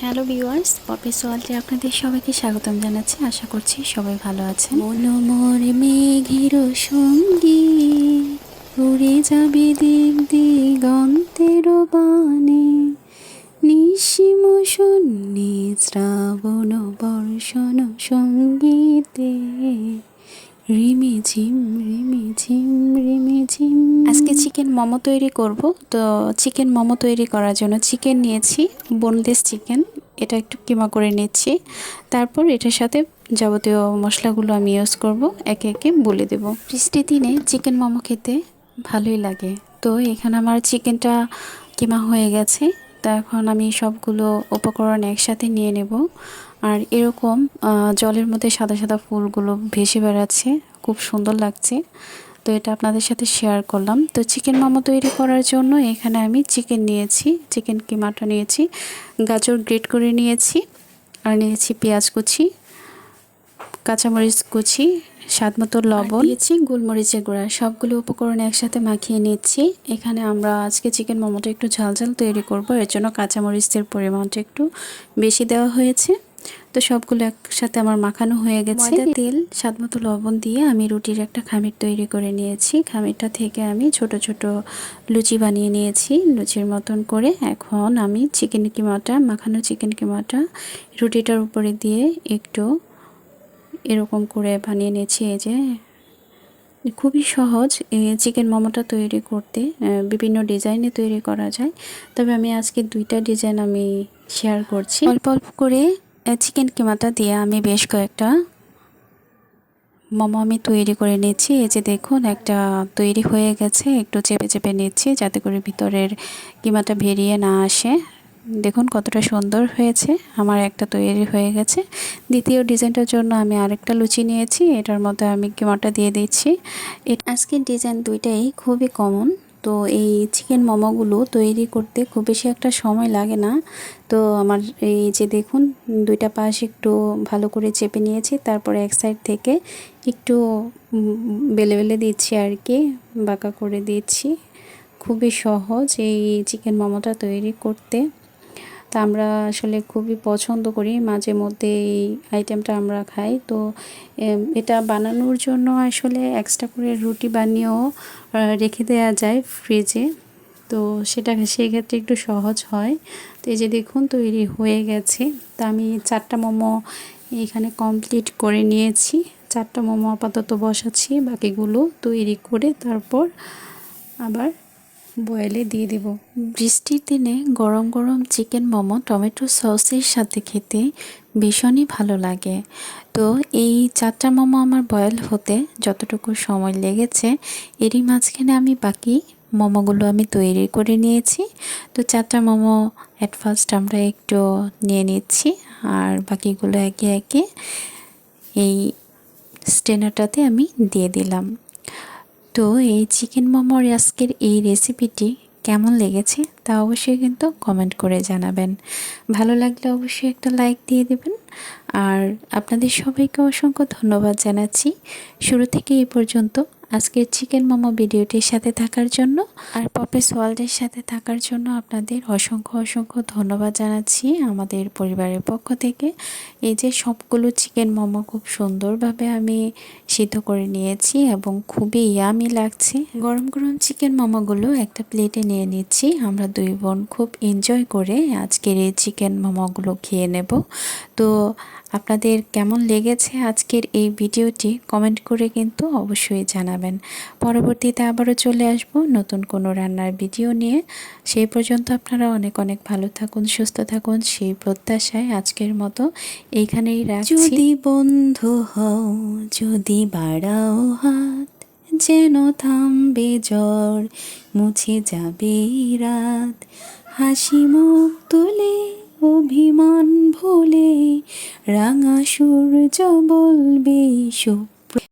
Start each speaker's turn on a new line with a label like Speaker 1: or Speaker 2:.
Speaker 1: Hello viewers, poppy সোয়ালটি আপনাদের সবাইকে স্বাগতম জানাচ্ছি। আশা করছি সবাই ভালো আছেন। মনোমর মেঘের সঙ্গী উড়ে যাবে দিক দিগন্তের বানে নিশিম শূন্যে শ্রাবণ বর্ষণ সঙ্গীতে রিমি ঝিম রিমি ঝিম রিমি ঝিম। আজকে চিকেন মোমো তৈরি করব। তো চিকেন মোমো তৈরি করার জন্য চিকেন নিয়েছি, বোনলেস চিকেন। এটা একটু কিমা করে নিচ্ছি। তারপর এটার সাথে যাবতীয় মশলাগুলো আমি ইউজ করব। একে একে বলে দেব। বৃষ্টি দিনে চিকেন মোমো খেতে ভালোই লাগে। তো এখানে আমার চিকেনটা কিমা হয়ে গেছে। তো এখন আমি সবগুলো উপকরণ একসাথে নিয়ে নেব। আর এরকম জলের মধ্যে সাদা সাদা ফুলগুলো ভেসে বেড়াচ্ছে। খুব সুন্দর লাগছে। তো এটা আপনাদের সাথে শেয়ার করলাম। তো চিকেন মোমো তৈরি করার জন্য এখানে আমি চিকেন নিয়েছি। চিকেন কিমাটা নিয়েছি, গাজর গ্রেট করে নিয়েছি, আর নিয়েছি পেঁয়াজ কুচি। কাঁচামরিচ কুচি স্বাদ মতো লবণ। দিয়েছি গোলমরিচের গুঁড়া। সবগুলো উপকরণ একসাথে মাখিয়ে নিচ্ছি। এখানে আমরা আজকে চিকেন মোমোটা একটু ঝাল ঝাল তৈরি করব। এর জন্য কাঁচামরিচের পরিমাণটা একটু বেশি দেওয়া হয়েছে। তো সবগুলো একসাথে আমার মাখানো হয়ে গেছে। তেল স্বাদ মতো লবণ দিয়ে আমি রুটির একটা খামির তৈরি করে নিয়েছি। খামিরটা থেকে আমি ছোট ছোট লুচি বানিয়ে নিয়েছি। লুচির মতন করে এখন আমি চিকেন কিমাটা মাখানো চিকেন কিমাটা রুটিটার উপরে দিয়ে একটু এরকম করে বানিয়ে নিয়েছি, এই যে খুবই সহজ এই চিকেন মোমোটা তৈরি করতে বিভিন্ন ডিজাইনে তৈরি করা যায়। তবে আমি আজকে দুইটা ডিজাইন আমি শেয়ার করছি। অল্প অল্প করে চিকেন কিমাটা দিয়ে আমি বেশ কয়েকটা মোমো আমি তৈরি করে নিচ্ছি। এই যে দেখুন, একটা তৈরি হয়ে গেছে, একটু চেপে চেপে নিচ্ছি যাতে করে ভিতরের কিমাটা বেরিয়ে না আসে। দেখুন কতটা সুন্দর হয়েছে। আমার একটা তৈরি হয়ে গেছে। দ্বিতীয় ডিজাইনটার জন্য আমি আরেকটা লুচি নিয়েছি। এটার মধ্যে আমি কিমাটা দিয়ে দিচ্ছি। আজকের ডিজাইন দুইটাই খুবই কমন। তো এই চিকেন মোমোগুলো তৈরি করতে খুব বেশি একটা সময় লাগে না। তো আমার এই যে দেখুন, দুইটা পাশ একটু ভালো করে চেপে নিয়েছি। তারপরে এক সাইড থেকে একটু বেলে বেলে দিচ্ছি আর কি, বাঁকা করে দিচ্ছি। খুবই সহজ এই চিকেন মোমোটা তৈরি করতে। তা আমরা আসলে খুবই পছন্দ করি। মাঝে মধ্যে এই আইটেমটা আমরা খাই। তো এটা বানানোর জন্য আসলে এক্সট্রা করে রুটি বানিয়েও রেখে দেওয়া যায় ফ্রিজে তো, সেটা সেক্ষেত্রে একটু সহজ হয়। তো এই যে দেখুন, তৈরি হয়ে গেছে। তা আমি চারটা মোমো এখানে কমপ্লিট করে নিয়েছি। চারটা মোমো আপাতত বসাচ্ছি, বাকিগুলো তৈরি করে তারপর আবার বয়েলে দিয়ে দেব। বৃষ্টির দিনে গরম গরম চিকেন মোমো, টমেটো সসের সাথে খেতে ভীষণই ভালো লাগে। তো এই চারটা মোমো আমার বয়েল হতে যতটুকু সময় লেগেছে, এরই মাঝখানে আমি বাকি মোমোগুলো আমি তৈরি করে নিয়েছি। তো চারটা মোমো অ্যাট ফার্স্ট আমরা একটু নিয়ে নিচ্ছি, আর বাকিগুলো একে একে এই স্টেনারটাতে আমি দিয়ে দিলাম। তো এই চিকেন মোমোর আজকের এই রেসিপিটি কেমন লেগেছে? তা অবশ্যই কিন্তু কমেন্ট করে জানাবেন। ভালো লাগলে অবশ্যই একটা লাইক দিয়ে দেবেন। আর আপনাদের সবাইকে অসংখ্য ধন্যবাদ জানাচ্ছি। শুরু থেকে এই পর্যন্ত আজকের চিকেন মোমো ভিডিওটির সাথে থাকার জন্য আর পপেস ওয়ার্ল্ডের সাথে থাকার জন্য আপনাদের অসংখ্য অসংখ্য ধন্যবাদ জানাচ্ছি আমাদের পরিবারের পক্ষ থেকে। এই যে সবগুলো চিকেন মোমো খুব সুন্দরভাবে আমি সিদ্ধ করে নিয়েছি এবং খুবই ইয়ামি লাগছে। গরম গরম চিকেন মোমোগুলো একটা প্লেটে নিয়ে নিচ্ছি। আমরা দুই বোন খুব এনজয় করে আজকের এই চিকেন মোমোগুলো খেয়ে নেব। তো আপনাদের কেমন লেগেছে আজকের এই ভিডিওটি কমেন্ট করে কিন্তু অবশ্যই জানাবেন। পরবর্তীতে আবারও চলে আসব নতুন কোনো রান্নার ভিডিও নিয়ে। সেই পর্যন্ত আপনারা অনেক অনেক ভালো থাকুন, সুস্থ থাকুন, সেই প্রত্যাশায় আজকের মতো এইখানেই রাখছি। যদি বন্ধু হও, যদি বাড়াও হাত যেন থামবে জ্বর, মুছে যাবে রাত। হাসি মুখ তুলে, অভিমান ভুলে, রাঙা সূর্য বলবে, শুভ